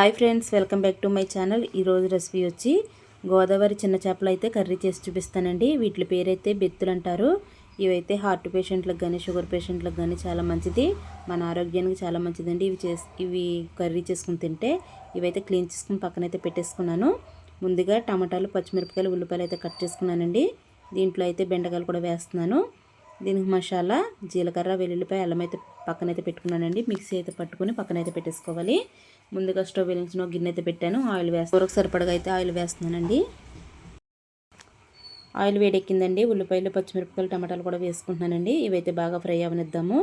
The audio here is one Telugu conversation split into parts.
Hi friends welcome back to my channel. ఈరోజు రెసిపీ వచ్చి గోదావరి చిన్న చేపలు అయితే కర్రీ చేసి చూపిస్తానండి. వీటి పేరైతే బెత్తులు అంటారు. ఇవైతే హార్ట్ పేషెంట్లకు కానీ షుగర్ పేషెంట్లకు కానీ చాలా మంచిది. మన ఆరోగ్యానికి చాలా మంచిదండి. ఇవి చేసి ఇవి కర్రీ చేసుకుని తింటే ఇవైతే క్లీన్ చేసుకుని పక్కనైతే పెట్టేసుకున్నాను. ముందుగా టమాటాలు పచ్చిమిరపకాయలు ఉల్లిపాయలు అయితే కట్ చేసుకున్నానండి. దీంట్లో అయితే బెండకాయలు కూడా వేస్తున్నాను. దీనికి మసాలా జీలకర్ర వెల్లుల్లిపాయ అల్లం అయితే పక్కనైతే పెట్టుకున్నానండి. మిక్సీ అయితే పట్టుకుని పక్కనైతే పెట్టేసుకోవాలి. ముందుగా స్టవ్ వెలిగించిన గిన్నె అయితే పెట్టాను. ఆయిల్ వేస్తాను కూరకు సరిపడగా అయితే ఆయిల్ వేస్తున్నానండి. ఆయిల్ వేడెక్కిందండి. ఉల్లిపాయలు పచ్చిమిరపకాయలు టమాటాలు కూడా వేసుకుంటున్నానండి. ఇవైతే బాగా ఫ్రై అవనిద్దాము.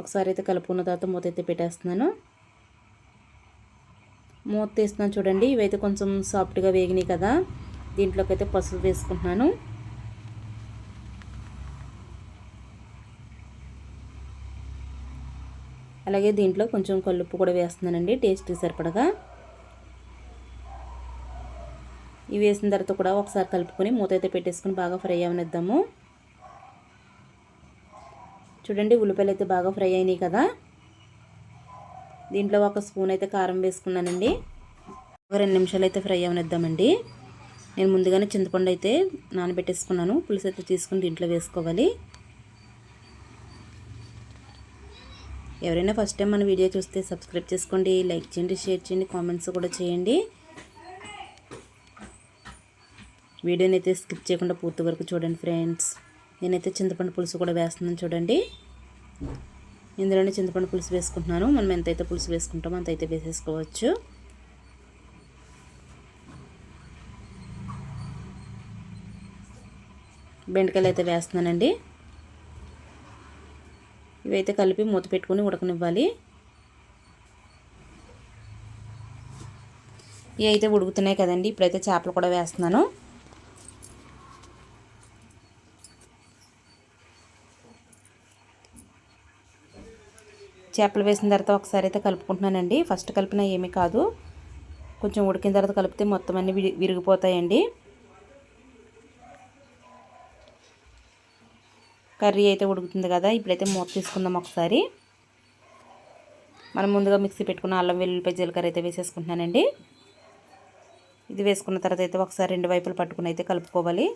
ఒకసారి అయితే కలుపుకున్న తర్వాత మూత అయితే పెట్టేస్తున్నాను. మూత తీస్తున్నాను చూడండి. ఇవైతే కొంచెం సాఫ్ట్గా వేగినాయి కదా. దీంట్లోకి అయితే పసుపు వేసుకుంటున్నాను. అలాగే దీంట్లో కొంచెం కల్లుప్పు కూడా వేస్తున్నానండి టేస్ట్కి సరిపడగా. ఇవి వేసిన తర్వాత కూడా ఒకసారి కలుపుకొని మూత అయితే పెట్టేసుకొని బాగా ఫ్రై అవనిద్దాము. చూడండి ఉల్లిపాయలు అయితే బాగా ఫ్రై అయినాయి కదా. దీంట్లో ఒక స్పూన్ అయితే కారం వేసుకున్నానండి. ఒక రెండు నిమిషాలు అయితే ఫ్రై అవనిద్దామండి. నేను ముందుగానే చింతపండు అయితే నానబెట్టేసుకున్నాను పులుసు అయితే తీసుకుని దీంట్లో వేసుకోవాలి. ఎవరైనా ఫస్ట్ టైం మన వీడియో చూస్తే సబ్స్క్రైబ్ చేసుకోండి లైక్ చేయండి షేర్ చేయండి కామెంట్స్ కూడా చేయండి. వీడియోని అయితే స్కిప్ చేయకుండా పూర్తి వరకు చూడండి ఫ్రెండ్స్ నేనైతే చింతపండు పులుసు కూడా వేస్తున్నాను చూడండి. ఇందులోనే చింతపండు పులుసు వేసుకుంటున్నాను. మనం ఎంతైతే పులుసు వేసుకుంటామో అంతైతే వేసేసుకోవచ్చు. బెండకాయలు అయితే వేస్తున్నానండి. ఇవైతే కలిపి మూత పెట్టుకుని ఉడకనివ్వాలి. ఇవి అయితే ఉడుకుతున్నాయి కదండి. ఇప్పుడైతే చేపలు కూడా వేస్తున్నాను. చేపలు వేసిన తర్వాత ఒకసారి అయితే కలుపుకుంటున్నానండి. ఫస్ట్ కలిపిన ఏమీ కాదు. కొంచెం ఉడికిన తర్వాత కలిపితే మొత్తం అన్నీ విరిగిపోతాయండి. కర్రీ అయితే ఉడుకుతుంది కదా ఇప్పుడైతే మూత తీసుకుందాం ఒకసారి. మనం ముందుగా మిక్సీ పెట్టుకున్న అల్లం వెల్లుల్లిపై జీలకర్ర అయితే వేసేసుకుంటున్నానండి. ఇది వేసుకున్న తర్వాత అయితే ఒకసారి రెండు వైపులు పట్టుకుని అయితే కలుపుకోవాలి.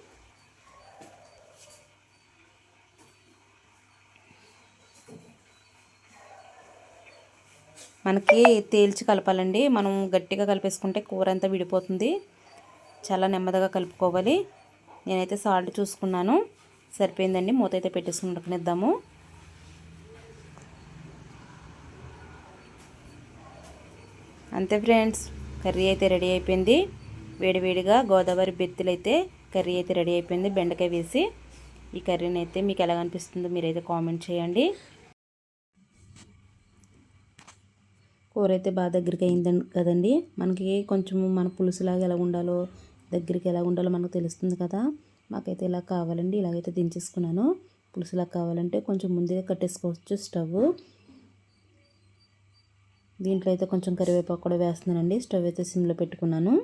మనకి తేల్చి కలపాలండి. మనం గట్టిగా కలిపేసుకుంటే కూర అంతా విడిపోతుంది. చాలా నెమ్మదిగా కలుపుకోవాలి. నేనైతే సాల్ట్ చూసుకున్నాను. సరిపోయిందండి. మూత అయితే పెట్టేసుకుని ఉడకనిద్దాము. అంతే ఫ్రెండ్స్ కర్రీ అయితే రెడీ అయిపోయింది. వేడివేడిగా గోదావరి బెత్తులు అయితే కర్రీ అయితే రెడీ అయిపోయింది. బెండకాయ వేసి ఈ కర్రీని అయితే మీకు ఎలా అనిపిస్తుందో మీరైతే కామెంట్ చేయండి. కూర అయితే బాగా దగ్గరికి అయిందండి కదండి. మనకి కొంచెం మన పులుసులాగా ఎలా ఉండాలో దగ్గరికి ఎలా ఉండాలో మనకు తెలుస్తుంది కదా. మాకైతే ఇలా కావాలండి ఇలాగైతే దించేసుకున్నాను. పులుసులా కావాలంటే కొంచెం ముందుగా కట్టేసుకోవచ్చు స్టవ్. దీంట్లో అయితే కొంచెం కరివేపాకు కూడా వేస్తున్నానండి స్టవ్ అయితే సిమ్లో పెట్టుకున్నాను.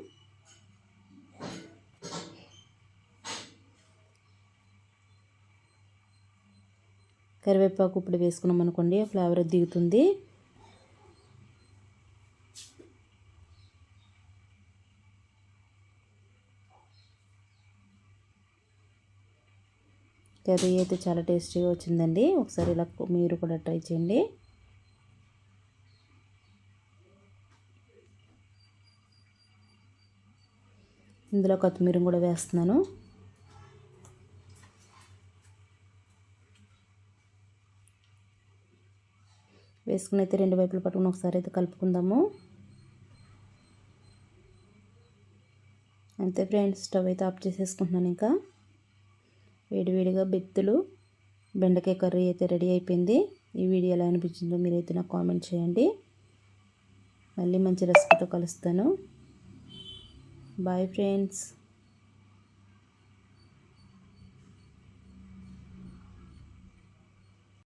కరివేపాకు ఇప్పుడు వేసుకున్నాం అనుకోండి ఫ్లేవర్ దిగుతుంది. కర్రీ అయితే చాలా టేస్టీగా వచ్చిందండి. ఒకసారి ఇలా మీరు కూడా ట్రై చేయండి. ఇందులో కొత్తిమీర కూడా వేస్తున్నాను. వేసుకుని అయితే రెండు వైపులు పట్టుకుని ఒకసారి అయితే కలుపుకుందాము. అంతే ఫ్రెండ్స్ స్టవ్ అయితే ఆఫ్ చేసేసుకుంటున్నాను ఇంకా. వేడివేడిగా బెత్తులు బెండకాయ కర్రీ అయితే రెడీ అయిపోయింది. ఈ వీడియో ఎలా అనిపించిందో మీరైతే నాకు కామెంట్ చేయండి. మళ్ళీ మంచి రెసిపీతో కలుస్తాను. Bye friends.